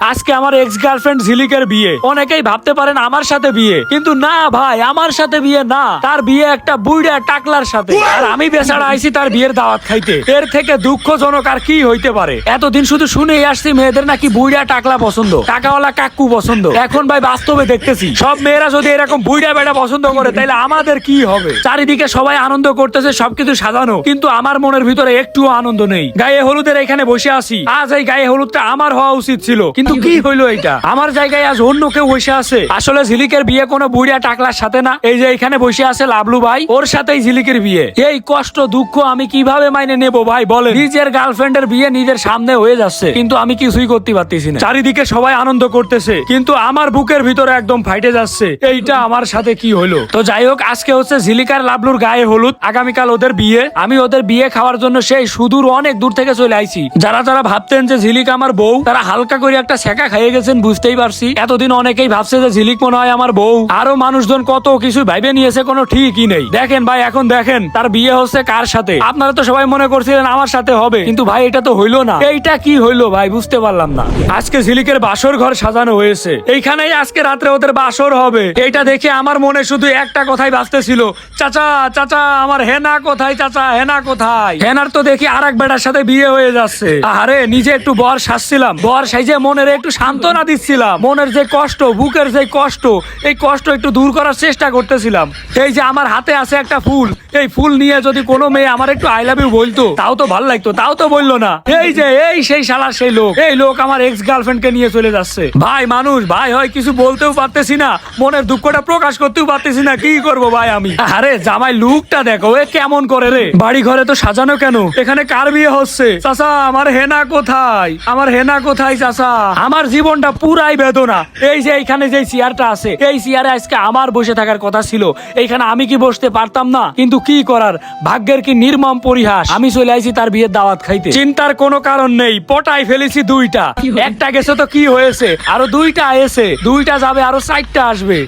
আজকে আমার ex girlfriend ঝিলিকের বিয়ে। অনেকেই ভাবতে পারেন আমার সাথে বিয়ে। কিন্তু না ভাই আমার সাথে বিয়ে না। তার বিয়ে একটা বুইড়া টাকলার সাথে। আর আমি বেচারা আইছি তার বিয়ের দাওয়াত খাইতে। এর থেকে দুঃখজনক আর কি হইতে পারে? এতদিন শুধু শুনেই আসছি মেয়েদের নাকি বুইড়া টাকলা পছন্দ। টাকাওয়ালা কাকু পছন্দ। এখন ভাই বাস্তবে দেখতেছি। সব মেয়েরা যদি এরকম বুইড়া বেড়া পছন্দ করে তাহলে আমাদের কি হবে? চারিদিকে সবাই আনন্দ করতেছে সবকিছু সাজানো। কিন্তু আমার মনের ভিতরে একটুও আনন্দ নেই। গায়ে হলুদের এখানে বসে আছি। আজ এই গায়ে হলুদটা আমার হওয়া উচিত ছিল। কিন্তু কি হইল এটা আমার জায়গায় আজ অন্য কেউ বসে আছে। আসলে ঝিলিকের বিয়ে কোনো বুড়িয়া টাকলার সাথে না। এই যে এখানে বসে আছে লাবলু ভাই, ওর সাথেই ঝিলিকের বিয়ে। এই কষ্ট, দুঃখ আমি কীভাবে মাইনে নেব ভাই বলে নিজের গার্লফ্রেন্ডের বিয়ে নিজের সামনে হয়ে যাচ্ছে, কিন্তু আমি কিছুই করতে পারতেছি না। চারিদিকে সবাই আনন্দ করতেছে, কিন্তু আমার বুকের ভিতরে একদম ফাইটে যাচ্ছে। এইটা আমার সাথে কি হলো তো যাই হোক, আজকে হচ্ছে ঝিলিকার লাবলুর গায়ে হলুদ। আগামীকাল ওদের বিয়ে। আমি ওদের বিয়ে খাওয়ার জন্য সেই সুদূর অনেক দূর থেকে চলে আইছি। যারা যারা ভাবতেন যে ঝিলিকা আমার বউ, তারা হালকা করে একটা খাইয়ে গেছেন বুঝতেই পারছি। এতদিন অনেকেই ভাবছে যে ঝিলিক মনে হয় আমার বউ। আরও মানুষজন কত কিছু ভাইবে নিয়েছে, কোনো ঠিকই নেই। দেখেন ভাই, এখন দেখেন, তার বিয়ে হচ্ছে কার সাথে? আপনারা তো সবাই মনে করছিলেন আমার সাথে হবে। কিন্তু ভাই, এটা তো হইল না। এইটা কি হইল ভাই, বুঝতে পারলাম না। আজকে ঝিলিকের বাসর ঘর সাজানো হয়েছে। এইখানেই আজকে রাত্রে ওদের বাসর হবে। এইটা দেখে আমার মনে শুধু একটা কথাই বাঁচতেছিল। চাচা চাচা, আমার হেনা কোথায় চাচা, হেনা কোথায়? হেনার তো দেখি আর এক বেটার সাথে বিয়ে হয়ে যাচ্ছে। আরে নিজে একটু বর সাজছিলাম। বর সাইজে মনের একটু সান্ত্বনা দিচ্ছিলাম। মনের যে কষ্ট, বুকের যে কষ্ট, এই কষ্ট একটু দূর করার চেষ্টা করতেছিলাম। এই যে আমার হাতে আছে একটা ফুল, এই ফুল নিয়ে যদি কোনো মেয়ে আমার একটু আই লাভ ইউ বলতো, তাও তো ভালো লাগতো, তাও তো বলল না। এই যে, এই সেই শালার সেই লোক, এই লোক আমার এক্স গার্লফ্রেন্ড কে নিয়ে চলে যাচ্ছে। ভাই মানুষ, ভাই হয়, কিছু বলতেও পারতেছি না, মনের দুঃখটা প্রকাশ করতেও পারতেছি না, কি করব ভাই আমি? আরে জামাই, লুকটা দেখো, এ কেমন করে রে? বাড়ি ঘরে তো সাজানো কেন? এখানে কার বিয়ে হচ্ছে? চাচা, আমার হেনা কোথায়? আমার হেনা কোথায়, চাচা? আমার জীবনটা পুরাই বেদনা। এই যে এইখানে যে চেয়ারটা আছে এই চেয়ারে আজকে আমার বসে থাকার কথা ছিল। এইখানে আমি কি বসতে পারতাম না? কিন্তু কি করার? ভাগ্যের কি নির্মম পরিহাস। আমি চলে আইছি তার বিয়ের দাওয়াত খাইতে। চিন্তার কোনো কারণ নেই পটাই ফেলেছি দুইটা। একটা গেছে তো কি হয়েছে? আরও দুইটা এসে দুইটা যাবে আরও চারটা আসবে।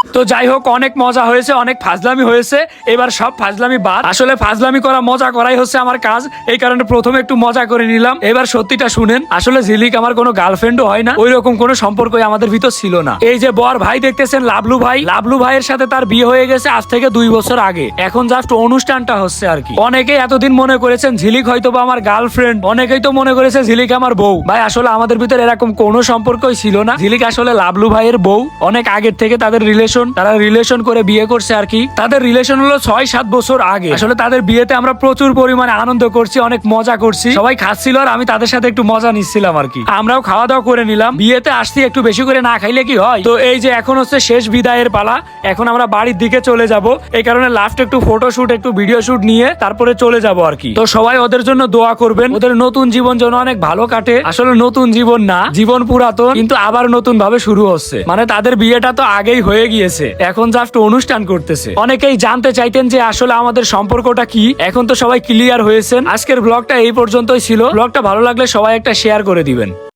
তো যাই হোক, অনেক মজা হয়েছে, অনেক ফাজলামি হয়েছে। এবার সব ফাজলামি বাদ। আসলে ফাজলামি করা, মজা করাই হচ্ছে আমার কাজ। এই কারণে প্রথমে একটু মজা করে নিলাম। এবার সত্যিটা শুনেন। আসলে ঝিলিক আমার কোনো গার্লফ্রেন্ডও হয় না। ওই রকম কোনো সম্পর্কই আমাদের ভিতর ছিল না। এই যে বর ভাই দেখতেছেন, লাবলু ভাই। লাবলু ভাইয়ের সাথে তার বিয়ে হয়ে গেছে আজ থেকে দুই বছর আগে। এখন জাস্ট অনুষ্ঠানটা হচ্ছে আর কি। অনেকেই এতদিন মনে করেছেন, ঝিলিক হয়তো বা আমার গার্লফ্রেন্ড। অনেকেই তো মনে করেছে, ঝিলিক আমার বউ। ভাই, আসলে আমাদের ভিতরে এরকম কোনো সম্পর্কই ছিল না। ঝিলিক আসলে লাবলু ভাইয়ের বউ। অনেক আগের থেকে তাদের রিলেশন তারা রিলেশন করে বিয়ে করছে আর কি। তাদের রিলেশন হলো ছয়, সাত বছর আগে। আসলে তাদের বিয়েতে আমরা প্রচুর পরিমাণে আনন্দ করছি, অনেক মজা করছি। সবাই খাচ্ছিল আর আমি তাদের সাথে একটু মজা নিচ্ছিলাম আর কি। আমরাও খাওয়া দাওয়া করে নিলাম। বিয়েতে আসছি একটু বেশি করে না খাইলে কি হয়? তো এই যে এখন হচ্ছে শেষ বিদায়ের পালা, এখন আমরা বাড়ির দিকে চলে যাব। এই কারণে লাস্ট একটু ফটো শুট একটু ভিডিও শুট নিয়ে তারপরে চলে যাব আর কি। তো সবাই ওদের জন্য দোয়া করবেন। ওদের নতুন জীবন যেন অনেক ভালো কাটে। আসলে নতুন জীবন না, জীবন পুরাতন, কিন্তু আবার নতুন ভাবে শুরু হচ্ছে। মানে তাদের বিয়েটা তো আগেই হয়ে গিয়েছে এখন জাস্ট অনুষ্ঠান করতেছে। অনেকেই জানতে চাইতেন যে আসলে আমাদের সম্পর্কটা কি। এখন তো সবাই ক্লিয়ার হয়েছেন। আজকের ব্লগটা এই পর্যন্তই ছিল। ব্লগটা ভালো লাগলে সবাই একটা শেয়ার করে দিবেন।